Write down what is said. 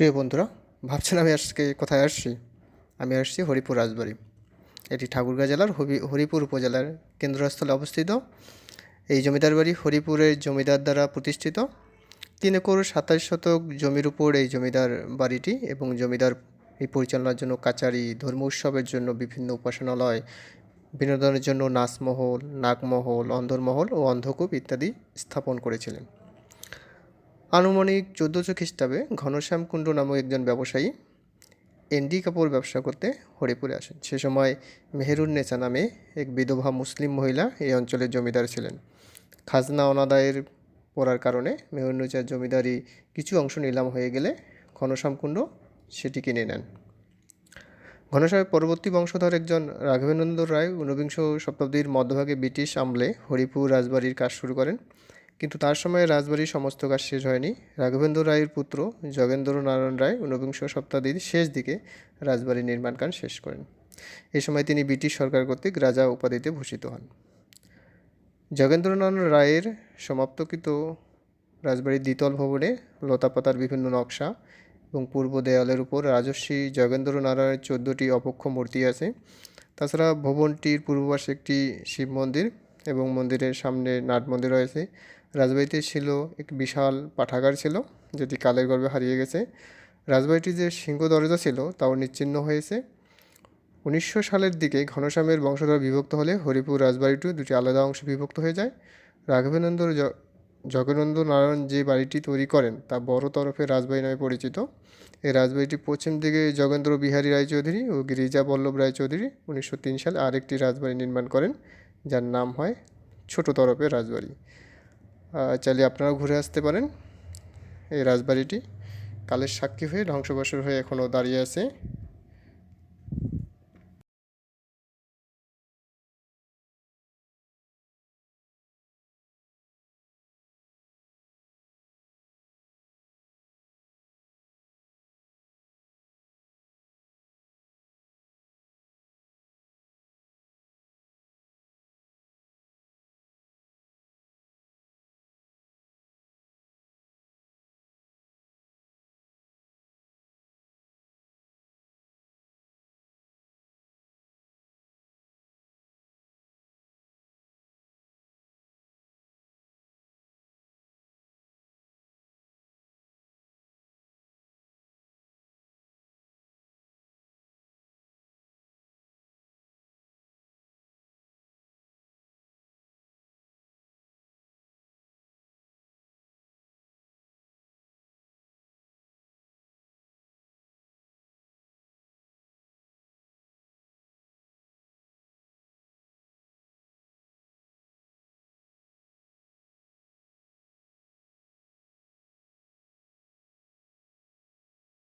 প্রিয় বন্ধুরা ভাবছেন আমি আজকে কোথায় আসছি? আমি আসছি হরিপুর রাজবাড়ি। এটি ঠাকুরগাঁ জেলার হবি, হরিপুর উপজেলার কেন্দ্রস্থলে অবস্থিত। এই জমিদার বাড়ি হরিপুরের জমিদার দ্বারা প্রতিষ্ঠিত। তিন একর সাতাশ শতক জমির উপর এই জমিদার বাড়িটি এবং জমিদার এই পরিচালনার জন্য কাচারি, ধর্ম উৎসবের জন্য বিভিন্ন উপাসনালয়, বিনোদনের জন্য নাচমহল, নাগমহল অন্ধরমহল ও অন্ধকূপ ইত্যাদি স্থাপন করেছিলেন। আনুমানিক চোদ্দোশো খ্রিস্টাব্দে ঘনশ্যাম কুণ্ডু নামক একজন ব্যবসায়ী এনডি কাপড় ব্যবসা করতে হরিপুরে আসেন। সে সময় মেহেরুন্নেসা নামে এক বিধবা মুসলিম মহিলা এই অঞ্চলের জমিদার ছিলেন। খাজনা অনাদায়ের পড়ার কারণে মেহেরুন্নেসার জমিদারি কিছু অংশ নিলাম হয়ে গেলে ঘনশ্যাম কুণ্ড সেটি কিনে নেন। ঘনশ্যামের পরবর্তী বংশধর একজন রাঘবেন্দ্র রায় ঊনবিংশ শতাব্দীর মধ্যভাগে ব্রিটিশ আমলে হরিপুর রাজবাড়ির কাজ শুরু করেন। কিন্তু তার সময়ে রাজবাড়ির সমস্ত কাজ শেষ হয়নি। রাঘবেন্দ্র রায়ের পুত্র জগেন্দ্র নারায়ণ রায় ঊনবিংশ শতাব্দীর শেষ দিকে রাজবাড়ির নির্মাণ কাজ শেষ করেন। এ সময় তিনি ব্রিটিশ সরকার কর্তৃক রাজা উপাধিতে ভূষিত হন। জগেন্দ্রনারায়ণ রায়ের সমাপ্তকৃত রাজবাড়ির দ্বিতল ভবনে লতাপাতার বিভিন্ন নকশা এবং পূর্ব দেয়ালের উপর রাজস্বী জগেন্দ্র নারায়ণের চোদ্দোটি অপক্ষ মূর্তি আছে। তাছাড়া ভবনটির পূর্ব পাশে একটি শিব মন্দির এবং মন্দিরের সামনে নাট মন্দির রয়েছে। রাজবাড়িতে ছিল এক বিশাল পাঠাগার ছিল, যেটি কালের গর্ভে হারিয়ে গেছে। রাজবাড়িটি যে সিংহ দরজা ছিল, তাও নিচ্ছিন্ন হয়েছে। উনিশশো সালের দিকে ঘনশ্যামের বংশধর বিভক্ত হলে হরিপুর রাজবাড়িটিও দুটি আলাদা অংশে বিভক্ত হয়ে যায়। রাঘবেন্দ্র জ- জগনন্দ নারায়ণ যে বাড়িটি তৈরি করেন, তা বড় তরফে রাজবাড়ি নামে পরিচিত। এই রাজবাড়িটি পশ্চিম দিকে জগেন্দ্র বিহারী রায়চৌধুরী ও গিরিজা বল্লভ রায়চৌধুরী উনিশশো তিন সালে আরেকটি রাজবাড়ি নির্মাণ করেন। যার নাম হয় ছোট তরফের রাজবাড়ি চাইলে আপনারা ঘুরে আসতে পারেন এই রাজবাড়িটি। কালের সাক্ষী হয়ে ধ্বংসবশের হয়ে এখনও দাঁড়িয়ে আছে।